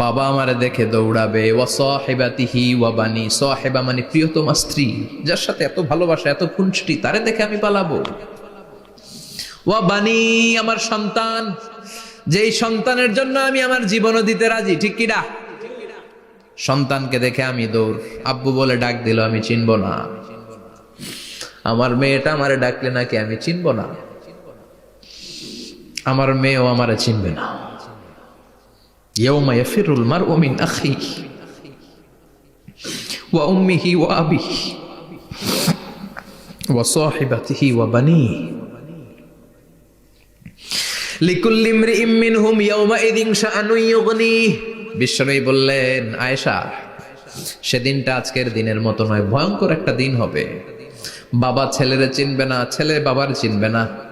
বাবা আমারে দেখে দৌড়াবে ও সহেবাতিহি ওয়াবানি সহেবা মানে প্রিয়তমা স্ত্রী, যার সাথে এত ভালোবাসা, এত খুনষ্টি তারে দেখে আমি পালাবো। ওয়া বানি আমার সন্তান, যেই সন্তানের জন্য আমি আমার জীবনও দিতে রাজি, ঠিক কিনা? সন্তানকে দেখে আমি দৌড়, আব্বু বলে ডাক দিল, আমি চিনব না। আমার মেয়েটা আমারে ডাকলে নাকি আমি চিনব না? আমার মেয়েও আমারে চিনবে না। ইয়াউমা ইয়াফিরুল মারউ মিন আখিহি ওয়া উম্মিহি ওয়া ওয়া সাহিবাতিহি ওয়া বানিহি লিকুল্লি ইমরিইম মিনহুম বললেন, আয়েশা, সেদিনটা আজকের দিনের মতো নয়, ভয়ঙ্কর একটা দিন হবে। বাবা ছেলেরে চিনবে না ছেলে বাবার চিনবে না।